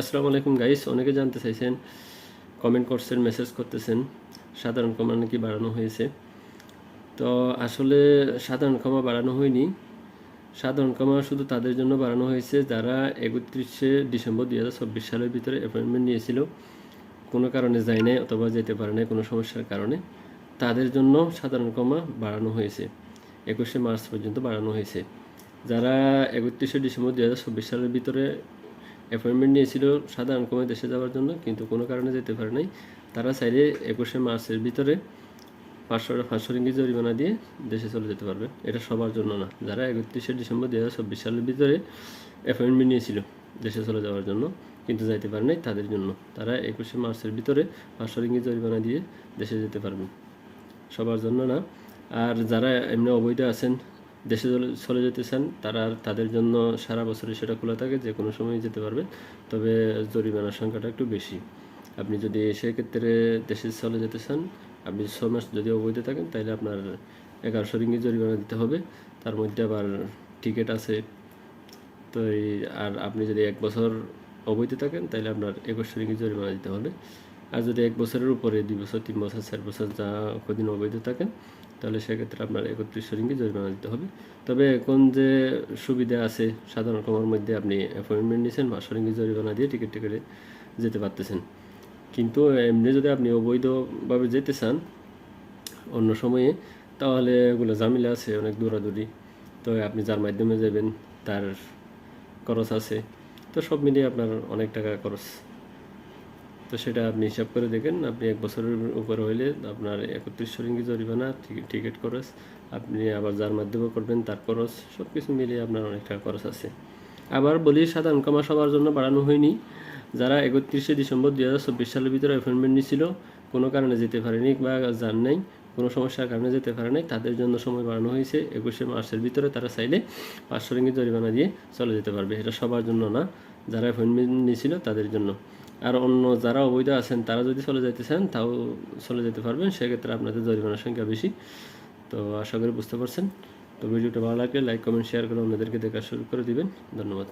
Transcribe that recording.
আসসালামু আলাইকুম গাইস, অনেকে জানতে চাইছেন কমেন্ট করছেন মেসেজ করতেছেন, সাধারণ ক্ষমা নাকি বাড়ানো হয়েছে? তো আসলে সাধারণ ক্ষমা বাড়ানো হয়নি। সাধারণ ক্ষমা শুধু তাদের জন্য বাড়ানো হয়েছে যারা একত্রিশে ডিসেম্বর দুই হাজার চব্বিশ সালের ভিতরে অ্যাপয়েন্টমেন্ট নিয়েছিল। কোনো কারণে যায় নাই অথবা যেতে পারে নাই, কোনো সমস্যার কারণে। তাদের জন্য সাধারণ ক্ষমা বাড়ানো হয়েছে। একুশে মার্চ পর্যন্ত বাড়ানো হয়েছে। যারা একত্রিশে ডিসেম্বর দুই হাজার চব্বিশ সালের ভিতরে অ্যাপয়েন্টমেন্ট নিয়েছিল সাধারণ কমে দেশে যাওয়ার জন্য, কিন্তু কোনো কারণে যেতে পারে নাই। তারা চাইলে একুশে মার্চের ভিতরে পাঁচশো পাঁচশো রিঙ্গি জরিমানা দিয়ে দেশে চলে যেতে পারবে। এটা সবার জন্য না। যারা একত্রিশে ডিসেম্বর দু হাজার চব্বিশ সালের ভিতরে অ্যাপয়েন্টমেন্ট নিয়েছিল দেশে চলে যাওয়ার জন্য, কিন্তু যাইতে পারে নাই তাদের জন্য। তারা একুশে মার্চের ভিতরে পাঁচশো রিঙ্গি জরিমানা দিয়ে দেশে যেতে পারবেন সবার জন্য না। আর যারা এমনি অবৈধ আছেন দেশে চলে- যেতে চান, তারা তাদের জন্য সারা বছরই সেটা খোলা থাকে, যে কোনো সময় যেতে পারবেন। তবে জরিমানার সংখ্যাটা একটু বেশি। আপনি যদি সেক্ষেত্রে দেশে চলে যেতে চান, আপনি ছ মাস যদি অবৈধ থাকেন, তাহলে আপনার এগারোশো রিঙ্গি জরিমানা দিতে হবে। তার মধ্যে আবার টিকিট আছে। তো আর আপনি যদি এক বছর অবৈধ থাকেন, তাহলে আপনার একুশশো রিঙ্গি জরিমানা দিতে হবে। আর যদি এক বছরের উপরে, দুই বছর, তিন বছর, চার বছর যা কদিন অবৈধ থাকেন তাহলে সেক্ষেত্রে আপনার একত্রিশশো রিঙ্গি জরিমানা দিতে হবে। তবে এখন যে সুবিধা আছে, সাধারণ কমার মধ্যে আপনি অ্যাপয়েন্টমেন্ট নিয়েছেন, পাঁচশো রিঙ্গি জরিমানা দিয়ে টিকিট টিকিটে যেতে পারতেছেন। কিন্তু এমনি যদি আপনি অবৈধভাবে যেতে চান, অন্য সময়ে, তাহলে এগুলো ঝামেলা আছে, অনেক দৌড়াদৌড়ি। তো আপনি যার মাধ্যমে যাবেন, তার খরচ আছে। তো সব মিলিয়ে আপনার অনেক টাকা খরচ। তো সেটা আপনি হিসাব করে দেখেন। আপনি এক বছরের উপরে হইলে আপনার একত্রিশশো রিঙ্গি জরিমানা টিকিট খরচ, আপনি আবার যার মাধ্যমে করবেন তার খরচ সব কিছু মিলিয়ে আপনার অনেক টাকা খরচ আছে। আবার বলি সাধারণ কমা সবার জন্য বাড়ানো হয়নি। যারা একত্রিশে ডিসেম্বর দু হাজার চব্বিশ সালের ভিতরে অ্যাপয়েন্টমেন্ট নিয়েছিল কোনো কারণে যেতে পারেনি বা যান নাই, কোনো সমস্যার কারণে যেতে পারে নাই, তাদের জন্য সময় বাড়ানো হয়েছে। একুশে মার্চের ভিতরে তারা চাইলে পাঁচশো রিঙ্গি জরিমানা দিয়ে চলে যেতে পারবে। এটা সবার জন্য না, যারা অ্যাপয়েন্টমেন্ট নিয়েছিল তাদের জন্য। আর অন্য যারা অবৈধ আছেন, তারা যদি চলে যেতে চান তাও চলে যেতে পারবেন। সেক্ষেত্রে আপনাদের জরিমানার সংখ্যা বেশি। তো আশা করি বুঝতে পারছেন। তো ভিডিওটা ভালো লাগলে লাইক কমেন্ট শেয়ার করে অন্যদেরকে দেখা শুরু করে দিবেন। ধন্যবাদ।